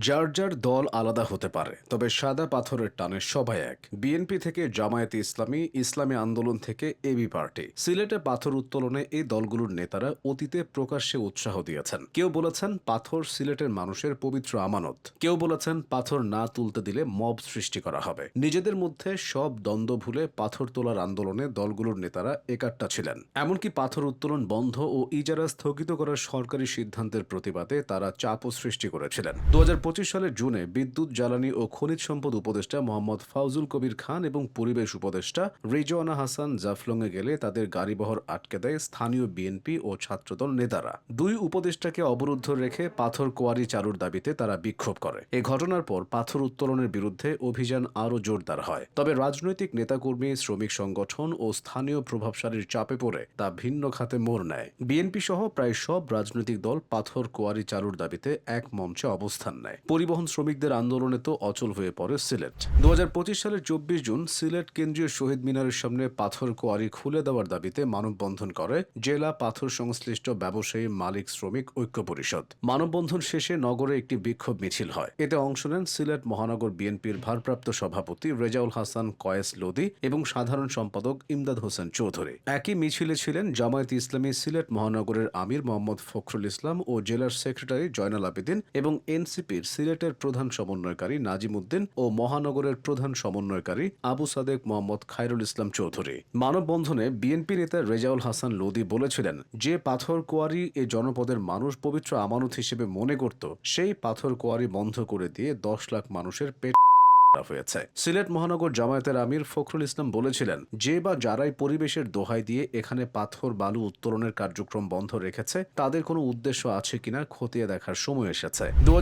যার যার দল আলাদা হতে পারে, তবে সাদা পাথরের টানে সবাই এক। বিএনপি থেকে জামায়াতে ইসলামী ইসলামী আন্দোলন থেকে এবি পার্টি। সিলেটে পাথর উত্তোলনে এই দলগুলোর নেতারা অতীতে প্রকাশ্যে উৎসাহ দিয়েছেন। কেউ বলেছেন পাথর সিলেটের মানুষের পবিত্র আমানত। কেউ বলেছেন পাথর না তুলতে দিলে মব সৃষ্টি করা হবে। নিজেদের মধ্যে সব দ্বন্দ্ব ভুলে পাথর তোলার আন্দোলনে দলগুলোর নেতারা একাট্টা ছিলেন। এমনকি পাথর উত্তোলন বন্ধ ও ইজারা স্থগিত করার সরকারি সিদ্ধান্তের প্রতিবাদে তারা চাপও সৃষ্টি করেছিলেন। দু সালের জুনে বিদ্যুৎ, জ্বালানি ও খনিজ সম্পদ উপদেষ্টা মোহাম্মদ ফাউজুল কবির খান এবং পরিবেশ উপদেষ্টা রিজওয়ানা হাসান জাফলংয়ে গেলে তাদের গাড়িবহর আটকে দেয় স্থানীয় বিএনপি ও ছাত্রদল নেতারা। দুই উপদেষ্টাকে অবরুদ্ধ রেখে পাথর কোয়ারি চালুর দাবিতে তারা বিক্ষোভ করে। এ ঘটনার পর পাথর উত্তোলনের বিরুদ্ধে অভিযান আরও জোরদার হয়। তবে রাজনৈতিক নেতাকর্মী, শ্রমিক সংগঠন ও স্থানীয় প্রভাবশালীর চাপে পড়ে তা ভিন্ন খাতে মোড় নেয়। বিএনপি সহ প্রায় সব রাজনৈতিক দল পাথর কোয়ারি চালুর দাবিতে এক মঞ্চে অবস্থান নেয়। পরিবহন শ্রমিকদের আন্দোলনে তো অচল হয়ে পড়ে সিলেট। দু হাজার পঁচিশ সালের চব্বিশ জুন সিলেট কেন্দ্রীয় শহীদ মিনারের সামনে পাথর কোয়ারি খুলে দেওয়ার দাবিতে মানববন্ধন করে জেলা পাথর সংশ্লিষ্ট ব্যবসায়ী মালিক শ্রমিক ঐক্য পরিষদ। মানববন্ধন শেষে নগরে একটি বিক্ষোভ মিছিল হয়। এতে অংশ নেন সিলেট মহানগর বিএনপির ভারপ্রাপ্ত সভাপতি রেজাউল হাসান কয়েস লোদি এবং সাধারণ সম্পাদক ইমদাদ হোসেন চৌধুরী। একই মিছিলে ছিলেন জামায়াত ইসলামী সিলেট মহানগরের আমির মোহাম্মদ ফখরুল ইসলাম ও জেলার সেক্রেটারি জয়নাল আবেদিন এবং এনসিপির সিলেটের প্রধান সমন্বয়কারী নাজিম উদ্দিন ও মহানগরের প্রধান সমন্বয়কারী আবু সাদেক মোহাম্মদ খায়রুল ইসলাম চৌধুরী। মানববন্ধনে বিএনপি নেতা রেজাউল হাসান লোদি বলেছিলেন, যে পাথর কোয়ারি এ জনপদের মানুষ পবিত্র আমানত হিসেবে মনে করত, সেই পাথর কোয়ারি বন্ধ করে দিয়ে দশ লাখ মানুষের পেট হয়েছে। সিলেট মহানগর জামায়াতের আমির ফখরুল ইসলাম বলেছিলেন, যে বা যারাই পরিবেশের দোহাই দিয়ে এখানে পাথর, বালু উত্তোলনের কার্যক্রম বন্ধ রেখেছে, তাদের কোনো উদ্দেশ্য আছে কিনা খতিয়ে দেখার সময় এসেছে। দু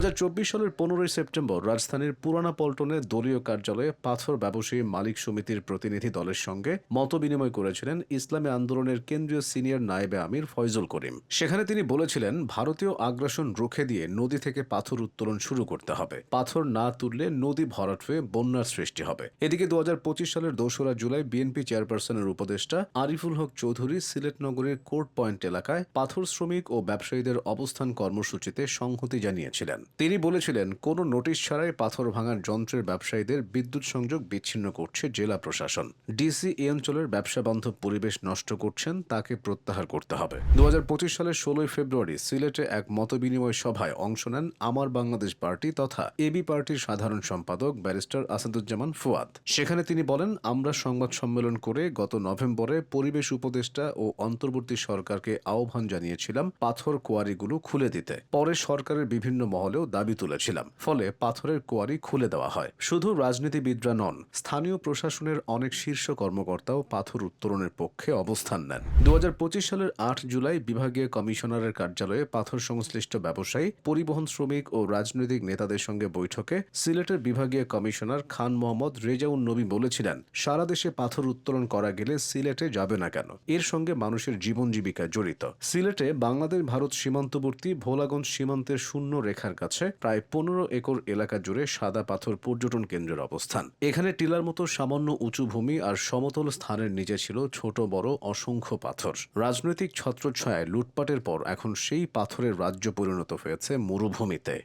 সালের পনেরোই সেপ্টেম্বর রাজধানীর পুরানা পল্টনে দলীয় কার্যালয়ে পাথর ব্যবসায়ী মালিক সমিতির প্রতিনিধি দলের সঙ্গে মত বিনিময় করেছিলেন ইসলামী আন্দোলনের কেন্দ্রীয় সিনিয়র নায়েবে আমির ফয়জুল করিম। সেখানে তিনি বলেছিলেন, ভারতীয় আগ্রাসন রুখে দিয়ে নদী থেকে পাথর উত্তোলন শুরু করতে হবে। পাথর না তুললে নদী ভরাট হয়ে বন্যার সৃষ্টি হবে। এদিকে দু হাজার পঁচিশ সালের দোসরা জুলাই বিএনপি চেয়ারপারসনের উপদেষ্টা আরিফুল হক চৌধুরী সিলেট নগরের কোর্ট পয়েন্ট এলাকায় পাথর শ্রমিক ও ব্যবসায়ীদের অবস্থান কর্মসূচিতে সংহতি জানিয়েছিলেন। তিনি বলেছিলেন, কোনো নোটিশ ছাড়াই পাথর ভাঙার যন্ত্রের ব্যবসায়ীদের বিদ্যুৎ সংযোগ বিচ্ছিন্ন করছে জেলা প্রশাসন। ডিসি এই অঞ্চলের ব্যবসা বান্ধব পরিবেশ নষ্ট করছেন, তাকে প্রত্যাহার করতে হবে। দু হাজার পঁচিশ সালের ষোলোই ফেব্রুয়ারি সিলেটে এক মতবিনিময় সভায় অংশ নেন আমার বাংলাদেশ পার্টি তথা এবি পার্টির সাধারণ সম্পাদক ব্যারিস্টার আসাদুজ্জামান ফুয়াদ। সেখানে তিনি বলেন, আমরা সংবাদ সম্মেলন করে গত নভেম্বরে পরিবেশ উপদেষ্টা ও অন্তর্বর্তী সরকারকে আহ্বান জানিয়েছিলাম পাথর কোয়ারিগুলো খুলে দিতে। পরে সরকারের বিভিন্ন মহলেও দাবি তুলেছিলাম। ফলে পাথরের কোয়ারি খুলে দেওয়া হয়। শুধু রাজনীতিবিদরা নন, স্থানীয় প্রশাসনের অনেক শীর্ষ কর্মকর্তাও পাথর উত্তোলনের পক্ষে অবস্থান নেন। দু হাজার পঁচিশ সালের আট জুলাই বিভাগীয় কমিশনারের কার্যালয়ে পাথর সংশ্লিষ্ট ব্যবসায়ী, পরিবহন শ্রমিক ও রাজনৈতিক নেতাদের সঙ্গে বৈঠকে সিলেটের বিভাগীয় কমিশনার খান মোহাম্মদ রেজাউন নবী বলেছিলেন, সারা দেশে পাথর উত্তোলন করা গেলে সিলেটে যাবে না কেন? এর সঙ্গে মানুষের জীবন জীবিকা জড়িত। সিলেটে বাংলাদেশ ভারত সীমান্তবর্তী ভোলাগঞ্জ সীমান্তের শূন্য রেখার কাছে প্রায় পনেরো একর এলাকা জুড়ে সাদা পাথর পর্যটন কেন্দ্রের অবস্থান। এখানে টিলার মতো সামান্য উঁচু ভূমি আর সমতল স্থানের নিচে ছিল ছোট বড় অসংখ্য পাথর। রাজনৈতিক ছত্রছায়ায় লুটপাটের পর এখন সেই পাথরের রাজ্য পরিণত হয়েছে মরুভূমিতে।